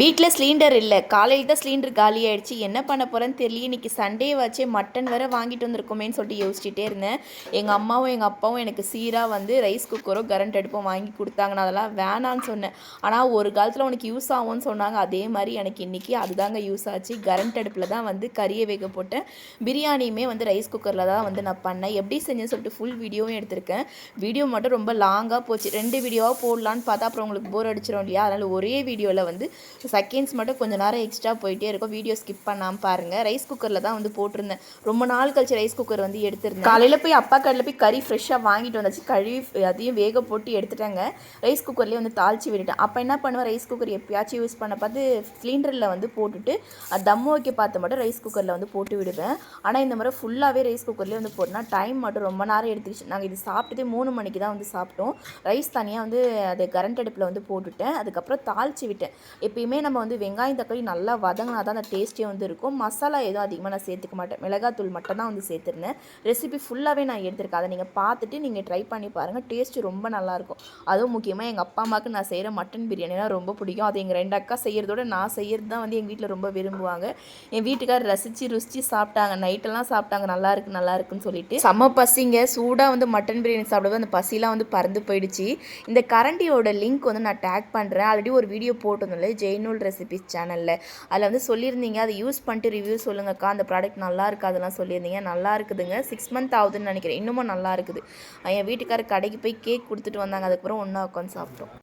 வீட்டில் சிலிண்டர் இல்லை. காலையில் தான் சிலிண்டர் காலி ஆகிடுச்சு என்ன பண்ண போகிறேன்னு தெரியல இன்னைக்கு சண்டே வச்சே மட்டன் வேறு வாங்கிட்டு வந்திருக்கோமேன்னு சொல்லிட்டு யோசிச்சுட்டே இருந்தேன். எங்கள் அம்மாவும் எங்கள் அப்பாவும் எனக்கு சீராக வந்து ரைஸ் குக்கரும் கரண்ட் அடுப்பும் வாங்கி கொடுத்தாங்க நான் அதெல்லாம் வேணான்னு சொன்னேன். ஆனால் ஒரு காலத்தில் உனக்கு யூஸ் ஆகும்னு சொன்னாங்க. அதே மாதிரி எனக்கு இன்றைக்கி அதுதாங்க யூஸ் ஆச்சு. கரண்ட் அடுப்பில் தான் வந்து கறியை வேக போட்டேன். பிரியாணியுமே வந்து ரைஸ் குக்கரில் தான் வந்து நான் பண்ணேன். எப்படி செஞ்சேன்னு சொல்லிட்டு ஃபுல் வீடியோவும் எடுத்திருக்கேன். வீடியோ மட்டும் ரொம்ப லாங்காக போச்சு. ரெண்டு வீடியோவாக போடலான்னு பார்த்தா அப்புறம் உங்களுக்கு போர் அடிச்சிடும் இல்லையா? அதனால் ஒரே வீடியோவில் வந்து செகண்ட்ஸ் மட்டும் கொஞ்சம் நேரம் எக்ஸ்ட்ரா போயிட்டே இருக்கும். வீடியோ ஸ்கிப் பண்ணாமல் பாருங்கள் ரைஸ் குக்கரில் தான் வந்து போட்டிருந்தேன். ரொம்ப நாள் கழிச்சு ரைஸ் குக்கர் வந்து எடுத்திருந்தேன். காலையில் போய் அப்பா கடையில் போய் கறி ஃப்ரெஷ்ஷாக வாங்கிட்டு வந்தாச்சு. கழுவி அதையும் வேக போட்டு எடுத்துட்டாங்க. ரைஸ் குக்கர்லேயே வந்து தாளித்து விட்டுட்டேன். அப்போ என்ன பண்ணுவேன்? ரைஸ் குக்கர் எப்பயாச்சும் யூஸ் பண்ண பார்த்து சிலிண்டரில் வந்து போட்டுட்டு அது தம் வைக்க பார்த்து மட்டும் ரைஸ் குக்கரில் வந்து போட்டு விடுவேன். ஆனால் இந்த முறை ஃபுல்லாகவே ரைஸ் குக்கர்லேயே வந்து போட்டோம்னா டைம் மட்டும் ரொம்ப நேரம் எடுத்துக்கிச்சு. நாங்கள் இது சாப்பிட்டதே மூணு மணிக்கு தான் வந்து சாப்பிட்டோம். ரைஸ் தனியாக வந்து அது கரண்ட் அடுப்பில் வந்து போட்டுவிட்டேன் அதுக்கப்புறம் தாளித்து விட்டேன். எப்பயுமே நம்ம வந்து வெங்காயம் தக்காளி நல்லா வதங்கினா தான் அந்த டேஸ்ட்டே வந்து இருக்கும். மசாலா எதுவும் அதிகமாக நான் சேர்த்துக்க மாட்டேன். மிளகாத்தூள் மட்டும் தான் வந்து சேர்த்துருந்தேன். ரெசிபி ஃபுல்லாகவே நான் எடுத்திருக்கேன். அதை நீங்கள் பார்த்துட்டு நீங்கள் ட்ரை பண்ணி பாருங்கள் டேஸ்ட்டு ரொம்ப நல்லாயிருக்கும் அதுவும் முக்கியமாக எங்கள் அப்பா அம்மாவுக்கு நான் செய்கிற மட்டன் பிரியாணினா ரொம்ப பிடிக்கும். அது எங்கள் ரெண்டு அக்கா செய்கிறதோட நான் செய்கிறது தான் வந்து எங்கள் வீட்டில் ரொம்ப விரும்புவாங்க. என் வீட்டுக்காரர் ரசித்து ருசித்து சாப்பிட்டாங்க. நைட்டெல்லாம் சாப்பிட்டாங்க. நல்லா இருக்கு நல்லா இருக்குன்னு சொல்லிட்டு. செம்ம பசிங்க. சூடாக வந்து மட்டன் பிரியாணி சாப்பிடும்போது அந்த பசிலாம் வந்து பறந்து போயிடுச்சு. இந்த கரண்டியோட லிங்க் வந்து நான் டேக் பண்ணுறேன் ஆல்ரெடி ஒரு வீடியோ போட்டிருந்தோம்ல ஜெய்னூல் ரெசிபிஸ் சேனலில். அதில் வந்து சொல்லியிருந்தீங்க அதை யூஸ் பண்ணிட்டு ரிவ்யூ சொல்லுங்கக்கா. அந்த ப்ராடக்ட் நல்லா இருக்குது அதெல்லாம் சொல்லியிருந்தீங்க. நல்லா இருக்குதுங்க. சிக்ஸ் மந்த் ஆகுதுன்னு நினைக்கிறேன். இன்னமும் நல்லா இருக்குது. என் வீட்டுக்காரர் கடைக்கு போய் கேக் கொடுத்துட்டு வந்தாங்க. அதுக்கப்புறம் ஒன்றா உட்காந்து சாப்பிட்டோம்.